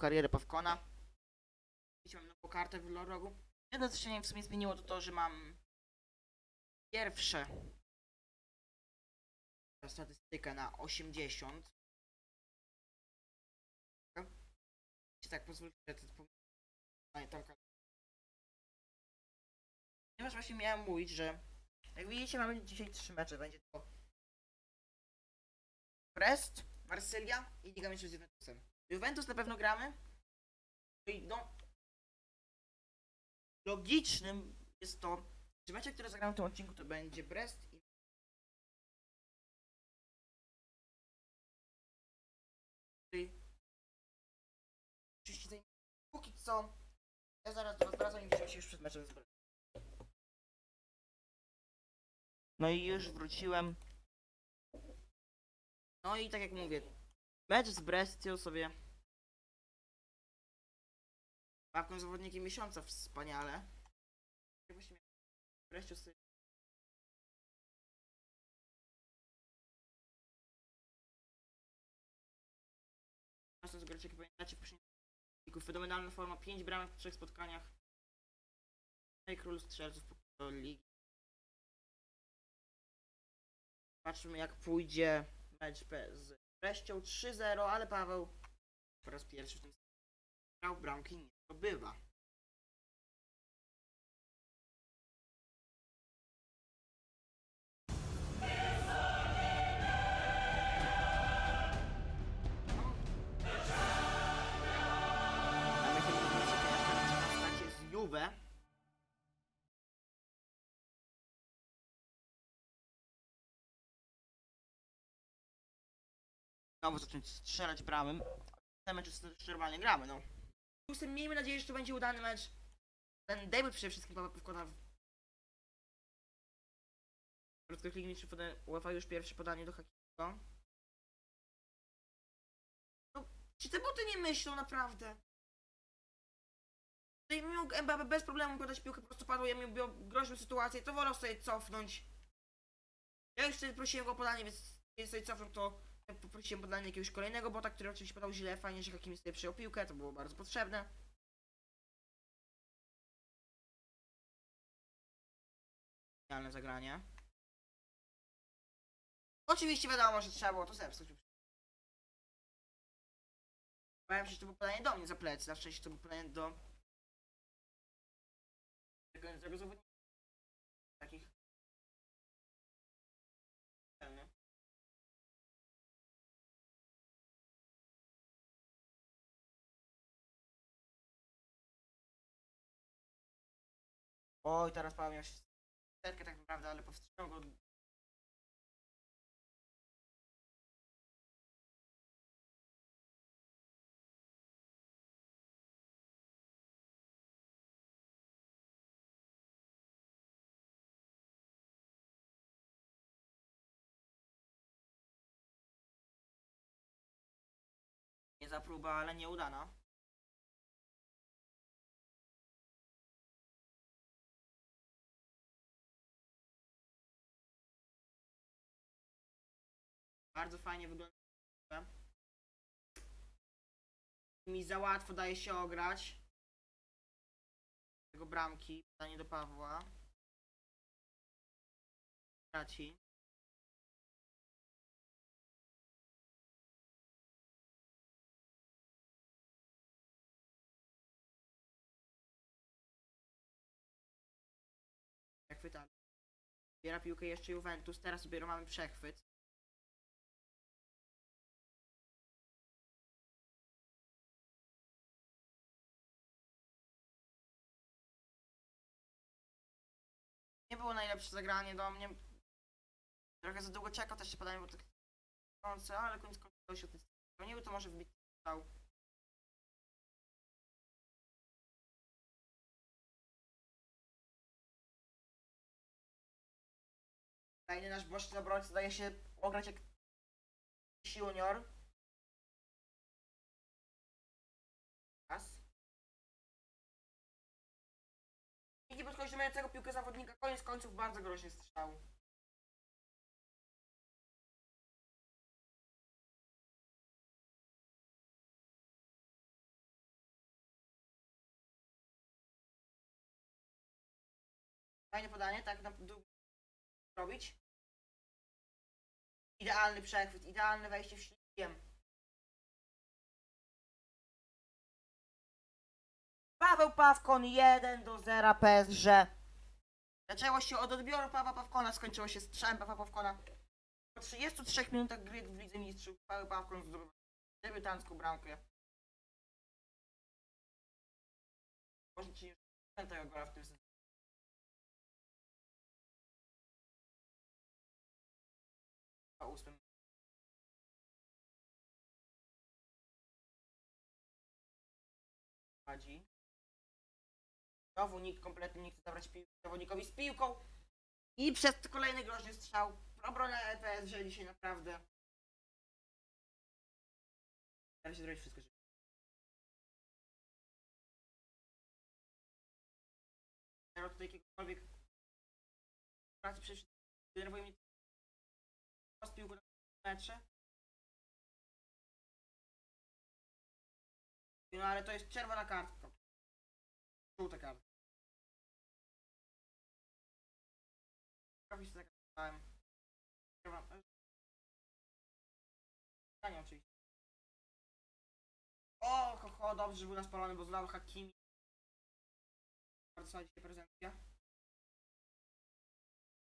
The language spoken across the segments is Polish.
karierę Pawkona. Widzicie, mam nową kartę w Lorogu. Jedno co się w sumie zmieniło to to, że mam pierwsze statystykę na 80. Tak, pozwólcie, że to Ponieważ właśnie miałem mówić, że jak widzicie mamy dzisiaj trzy mecze. Będzie to Brest, Marsylia i Liga Mistrzów z Juventusem. Juventus na pewno gramy. I no, logicznym jest to, że mecze, które zagramy w tym odcinku to będzie Brest i Oczywiście póki co ja zaraz do was wracam i widzimy się już przed meczem z Brest. No i już wróciłem. No i tak jak mówię, mecz z Brescią sobie łapką zawodnikiem miesiąca wspaniale. Bresciu sobie z pamiętacie w poprzednim odcinku. Fenomenalna forma, 5 bramek w trzech spotkaniach. No i król strzelców po ligi. Patrzmy jak pójdzie mecz z Breścią 3-0, ale Paweł po raz pierwszy w tym grał bramki nie zdobywa. Znowu zacząć strzelać bramem. Ten mecz jest normalnie gramy, no. Tymczasem miejmy nadzieję, że to będzie udany mecz. Ten debut przede wszystkim Paweł wkłada w... Ligi Mistrzów poda- UEFA już pierwsze podanie do Hakiego. No, czy te boty nie myślą naprawdę? Tutaj mógł Mbappe bez problemu podać piłkę, po prostu padło, ja miał groźną sytuację, to wolał sobie cofnąć. Ja już wtedy prosiłem go o podanie, więc kiedy sobie cofnął, to poprosiłem podanie jakiegoś kolejnego bota, który oczywiście podał źle, fajnie, że Hakimi sobie przyjął piłkę, to było bardzo potrzebne. Genialne zagranie. Oczywiście wiadomo, że trzeba było to zepsuć. Bałem się, że to było podanie do mnie za plecy, na szczęście to było podanie do tego, tego zawodnika. Oj, teraz Paweł miał się setkę tak naprawdę, ale powstrzymał go. Nie za próba, ale nieudana. Bardzo fajnie wygląda. Mi za łatwo daje się ograć. Tego bramki. Pytanie do Pawła. Traci. Przechwytamy. Zbiera piłkę jeszcze Juventus. Teraz dopiero mamy przechwyt. Było najlepsze zagranie do mnie. Trochę za długo czekał, też się podanie, bo tak końce, ale koniec końców się od tej to może wbić stał. Kolejny nasz boczny obrońca daje się ograć jak junior. Piłki podchodzi do piłkę zawodnika, koniec końców bardzo groźny strzał. Fajne podanie, tak na dół robić. Idealny przechwyt, idealne wejście w ślizgiem. Paweł Pawkon 1 do 0 PSG. Zaczęło się od odbioru Pawła Pawkona, skończyło się strzałem Pawła Pawkona. Po 33 minutach gry w Lidze Mistrzów Paweł Pawkon zdobywa debiutancką bramkę. Może ci już tego gola w tym sezonie. Prowadzi. Nikt kompletnie nie chce zabrać piłki zawodnikowi z piłką. I przez kolejny groźny strzał. Obrona EPS żeli się naprawdę. Staram się zrobić wszystko, żeby... Zero tutaj jakiegokolwiek... Pracy przecież denerwuje mnie z piłką na metrze. No ale to jest czerwona kartka. Żółta kartka. Czerwona- Pytanie oczywiście. O, ho, ho, dobrze, że był naspalony, bo zlał Hakimi. Bardzo słaba dzisiaj prezencja.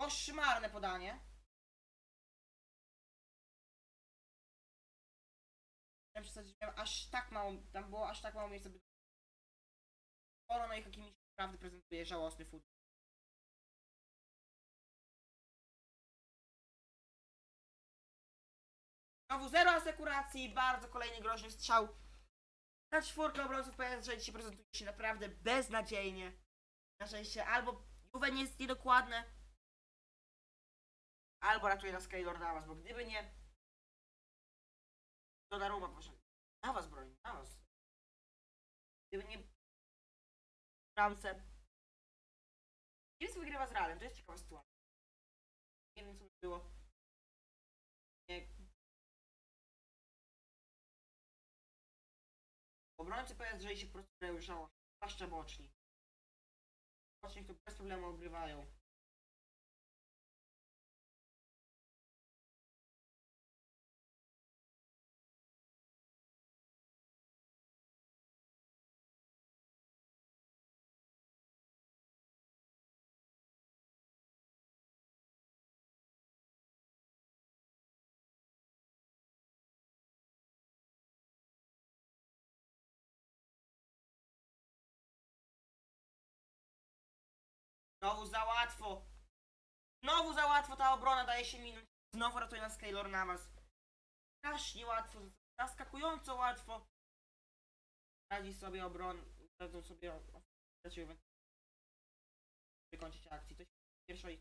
Koszmarne podanie. Przedstawić, że miałem aż tak mało, tam było aż tak mało miejsca, by... Oro, no i Hakimi się naprawdę prezentuje, żałosny futbol. Znowu zero asekuracji, bardzo kolejny groźny strzał. Ta czwórka obrońców PSG dzisiaj prezentuje się naprawdę beznadziejnie. Na szczęście albo Juve nie jest niedokładne, albo ratuje nas Keylor Navas, bo gdyby nie Donnarumma, proszę, na was broni, na was. Gdyby nie bramce. Niemcy wygrywa z Realem, to jest ciekawa sytuacja. Nie wiem co by było. Nie. Obrońcy PSG się po prostu żało, zwłaszcza boczni. Boczni to bez problemu ogrywają. Znowu za łatwo. Znowu za łatwo ta obrona daje się minąć. Znowu ratuje nas Keylor Navas. Strasznie łatwo, zaskakująco łatwo. Radzi sobie obron, radzą sobie straciły wykończyć akcji. To jest pierwsza ich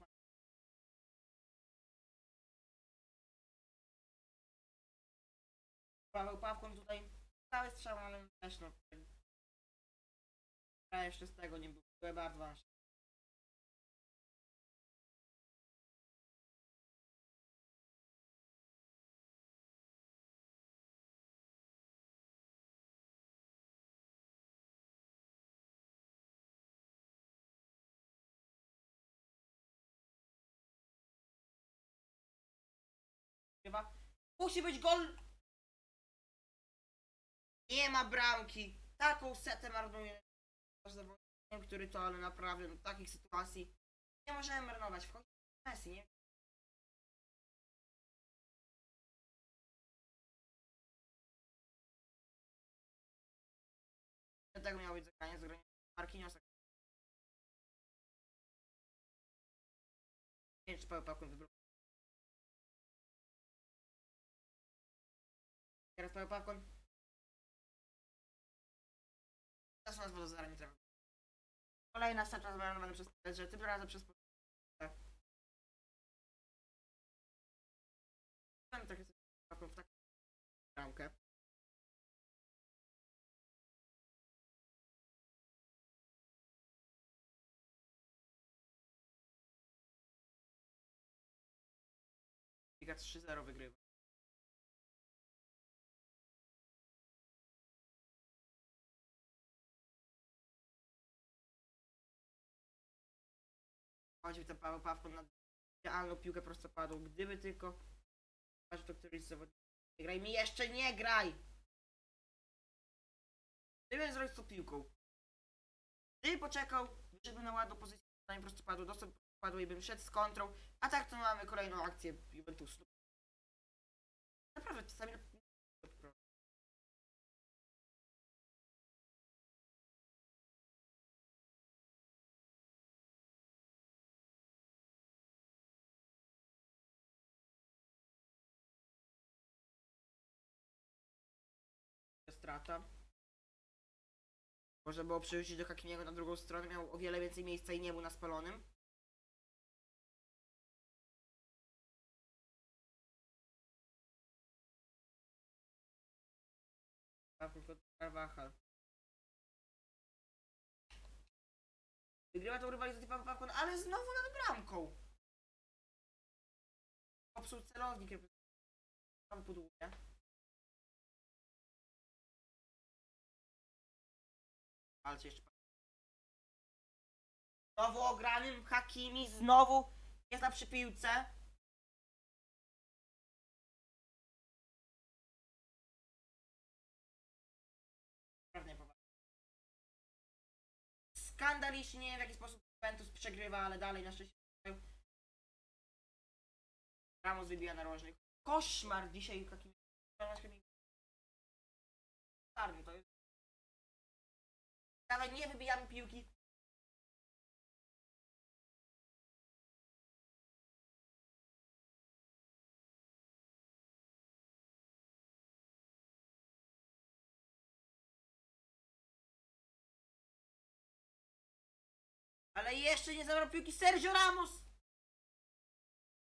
Paweł Pawkon tutaj cały strzał, ale też no. Ja jeszcze z tego nie. Były bardzo ważne. Musi być gol! Nie ma bramki. Taką setę marnuje nasz zawodnik. Który to, ale naprawdę no, takich sytuacji nie możemy marnować. Wchodzi Messi, nie? Tego miało być zagranie, zagranie Marquinhosa. Nie wiem, czy Paweł Pawkon wybrał. Teraz Paweł Pawkon. Teraz nas do zera nie trafił. Kolejna starcza zmarnowana przez że tym razem przez takie coś w taką bramkę. Liga 3-0 wygrywa. Choćby ten Paweł Pawko na idealną piłkę prostopadłą. Gdyby tylko aż to któryś z zawodników nie graj mi jeszcze nie graj! Gdybym zrobił tą piłką. Gdyby poczekał, żeby na ładną pozycję na prostopadłą, dostał prostopadłą i bym szedł z kontrą, a tak to mamy kolejną akcję Juventusu. Naprawdę, czasami strata. Można było przerzucić do Hakimiego na drugą stronę, miał o wiele więcej miejsca i nie był na spalonym. Carvajal. Wygrywa tą rywalizację Paweł Pawkon, ale znowu nad bramką. Popsuł celownik, tam podługę. Walczy jeszcze. Znowu ogranym Hakimi, znowu jest na przy piłce. Pewnie poważnie. Skandalicznie, nie wiem w jaki sposób Juventus przegrywa, ale dalej na szczęście. Ramos wybija narożny. Koszmar dzisiaj Hakimi. To jest. Nawet nie wybijamy piłki. Ale jeszcze nie zabrał piłki Sergio Ramos!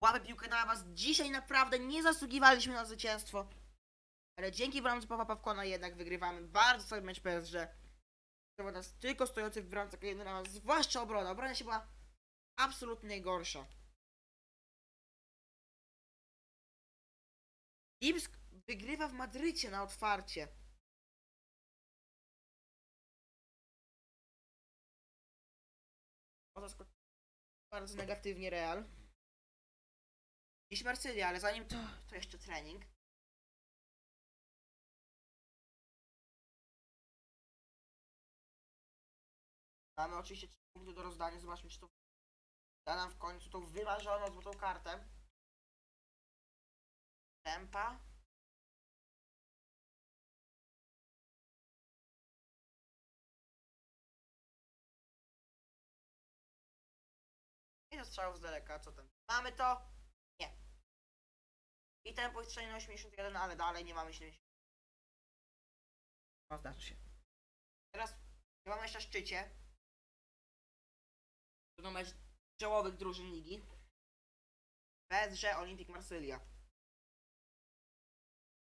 Łapę piłkę na was. Dzisiaj naprawdę nie zasługiwaliśmy na zwycięstwo. Ale dzięki bramce Pawła Pawkona jednak wygrywamy bardzo cały mecz PSG. To nas tylko stojący w bramce nas, zwłaszcza obrona. Obrona się była absolutnie najgorsza. Lipsk wygrywa w Madrycie na otwarcie. Bardzo negatywnie Real. Dziś Marsylia, ale zanim to, to jeszcze trening. Mamy oczywiście 3 punkty do rozdania. Zobaczmy, czy to da nam w końcu tą wymarzoną złotą kartę. Tempa. I do strzałów z daleka, co tam? Mamy to? Nie. I tempo jest strzeliło 81, ale dalej nie mamy 70. No, zdarzy się. Teraz nie mamy jeszcze na szczycie. To mecz czołowych drużyn ligi. PSG Olympic Marsylia.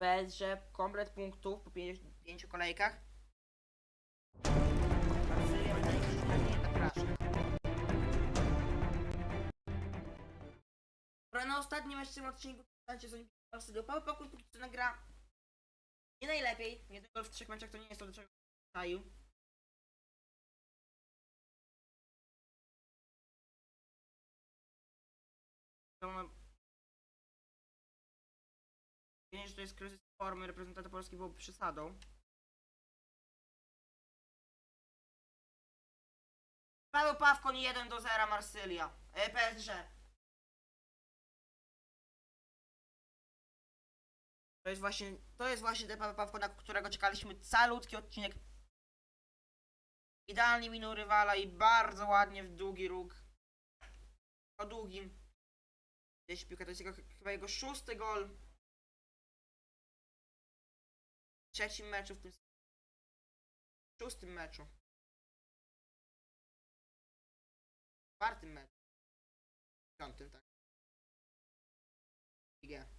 PSG komplet punktów po 5 kolejkach. Marsylia nie tak raczej. Dobra, na ostatnim w tym odcinku z Olympic Marsylią. Paweł Pokój póki co nagra nie najlepiej. Nie tylko w trzech meczach to nie jest to do czego ma... Wiem, że to jest kryzys formy reprezentanta Polski byłoby przesadą. Paweł Pawko nie 1 do 0 Marsylia. E, PSG. To jest właśnie, to jest właśnie ten Paweł Pawko, na którego czekaliśmy calutki odcinek. Idealnie minął rywala i bardzo ładnie w długi róg. O długim. Gdzieś piłka, to jest jego, chyba jego szósty gol. W trzecim meczu w tym w szóstym meczu. W czwartym meczu. W piątym, tak. IG.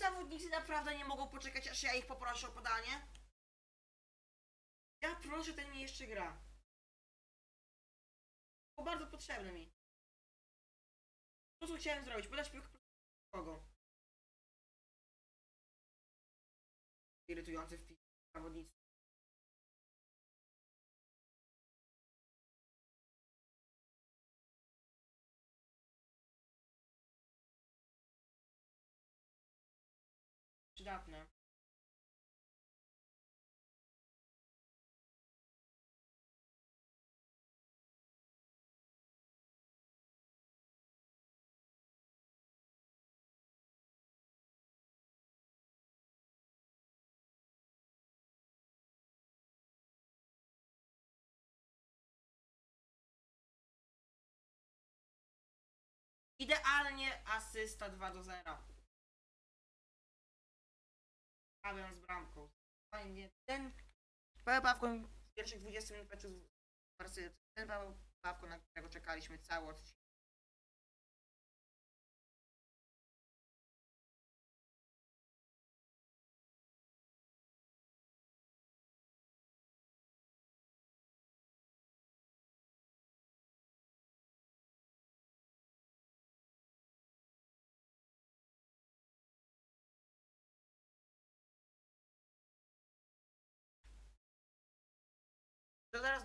Zawodnicy naprawdę nie mogą poczekać, aż ja ich poproszę o podanie. Ja proszę, ten mi jeszcze gra. Bo bardzo potrzebny mi. To co chciałem zrobić, podać piłkę kogo? Irytujący wpis zawodnicy. Przydatne. Idealnie asysta 2 do 0. Stawiam z bramką. Fajnie. Ten Paweł Pawko w pierwszych 20 minut meczu z Barcy, ten Paweł Pawko, na którego czekaliśmy cały odcinek.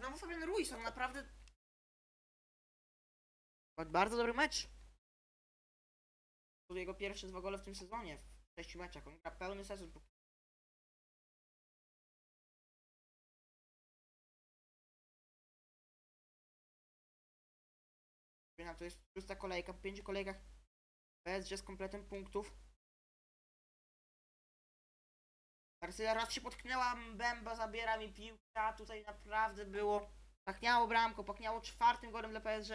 Znowu Fabian Ruiz, on naprawdę... Bardzo dobry mecz. To jego pierwsze dwa gole w tym sezonie, w sześciu meczach. On gra pełny sezon. To jest szósta kolejka, po pięciu kolejkach PSG z kompletem punktów. Marsylia raz się potknęła, Bemba zabiera mi piłkę, tutaj naprawdę było... Pachniało bramką, pachniało czwartym golem dla PSG.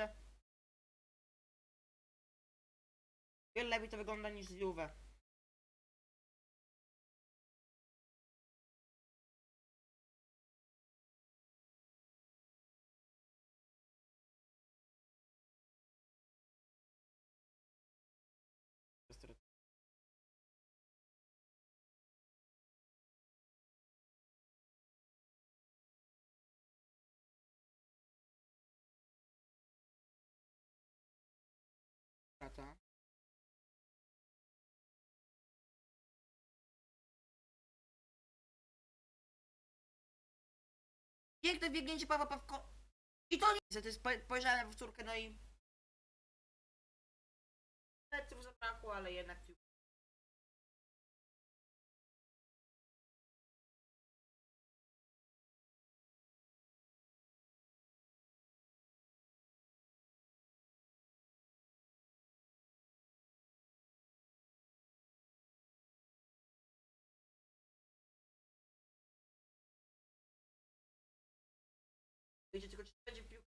Wiele lepiej to wygląda niż z Juve. Piękne biegnięcie Pawła Pawko. I to nie... To jest, po- spojrzałem na powtórkę, no i... Metrów zabrakło, ale jednak. Wiecie tylko, czy będzie piłka.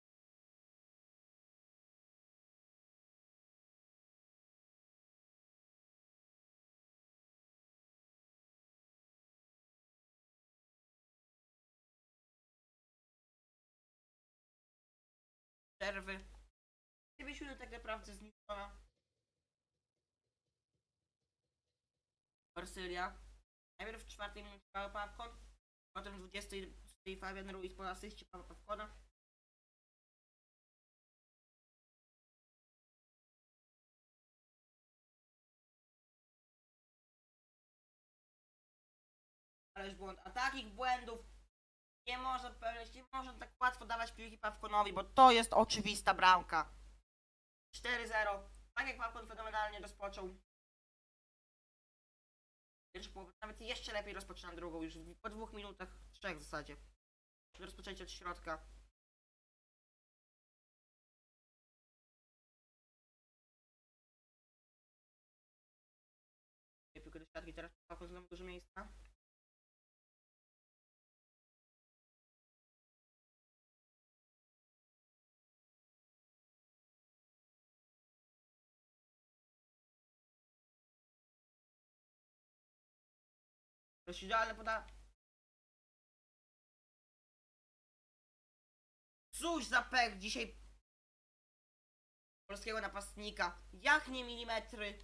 Przerwy. 9 minut tak naprawdę zniszczona. Marsylia. Najpierw w czwartej minucie potem w 20 Fabian Ruiz po asyście Pawła. Ależ błąd. A takich błędów nie można popełniać, nie można tak łatwo dawać piłki Pawkonowi, bo to jest oczywista bramka. 4-0. Tak jak Pawkon fenomenalnie rozpoczął. Połowę, nawet jeszcze lepiej rozpoczynam drugą, już po dwóch minutach, trzech w zasadzie. Rozpoczęcie od środka. Piłkę do siatki, teraz Pawkon znowu dużo miejsca. Dość idealne poda... Cóż za pech dzisiaj polskiego napastnika. Jak nie milimetry.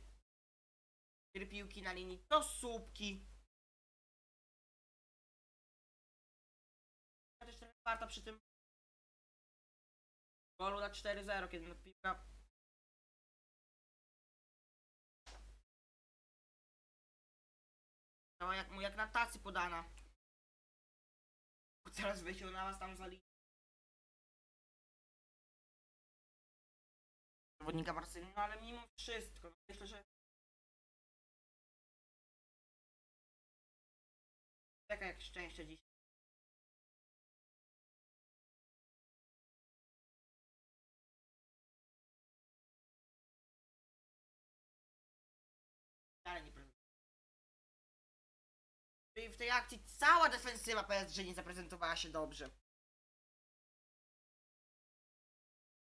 Gry piłki na linii to słupki. Też warta przy tym golu na 4-0, kiedy piłka No, jak, jak na tacy podana. Teraz wyjdzie na was tam zali. Zawodnika Marcelino, no ale mimo wszystko, myślę, że... Czeka jak szczęście dziś. Prezentuje. Czyli w tej akcji cała defensywa PSG nie zaprezentowała się dobrze.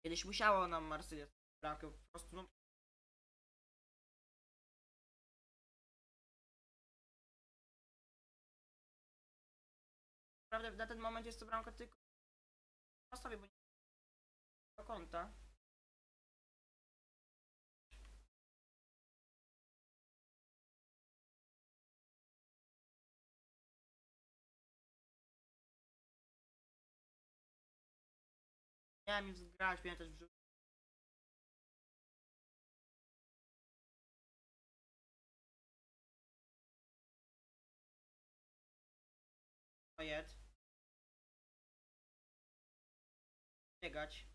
Kiedyś musiało nam Marsylia bramkę prostu no. Naprawdę na ten moment jest to bramka tylko sobie, bo nie do konta. Miałem im zgrać, miałem też wrzucić. Ojet. Biegać.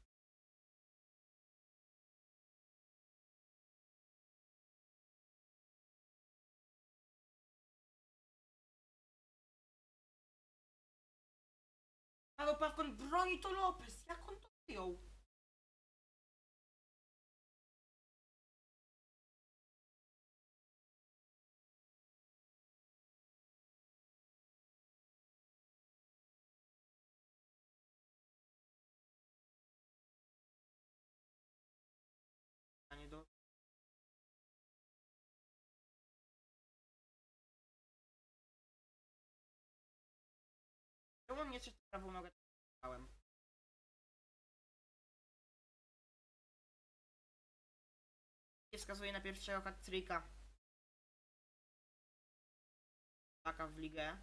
Ale Pawkon broni to Lopez. Jak on to wyjął? Czemu on nie trzeci prawą nogę dałem? Nie wskazuje na pierwszego hat-tricka. Taka w ligę.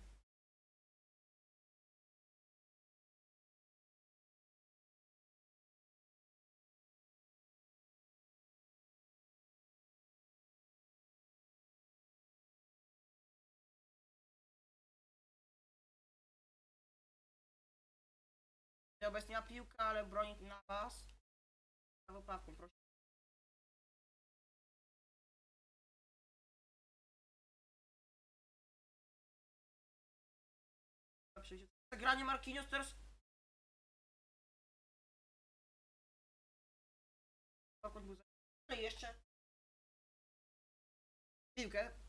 Obecnie ma piłkę, ale broni na was. Albo pawką, proszę. Zagranie Marquinhos teraz. Ale jeszcze. Piłkę.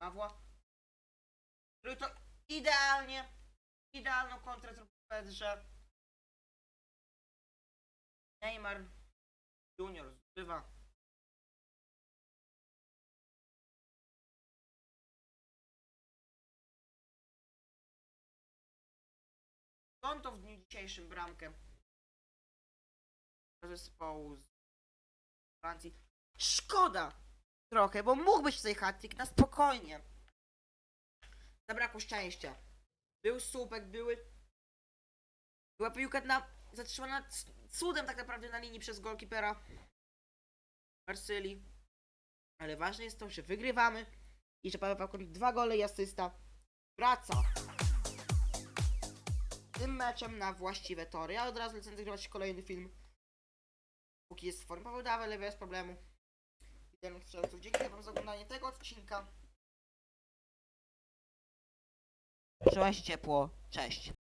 Pawła. Który to idealnie, idealną kontrę zrobił że Neymar Junior zbywa. On to w dniu dzisiejszym bramkę zespołu z Francji. Szkoda trochę, bo mógł być tutaj hat na spokojnie. Zabrakło szczęścia. Był słupek, były... Była piłka na... zatrzymana cudem tak naprawdę na linii przez golkipera Marsylii. Ale ważne jest to, że wygrywamy i że Paweł Pawkowicz dwa gole i asysta wraca tym meczem na właściwe tory. Ja od razu lecę nagrywać kolejny film. Póki jest w formie. Paweł dawaj, ale bez problemu. Jeden strzelców. Dziękuję wam za oglądanie tego odcinka. Trzymaj się ciepło. Cześć.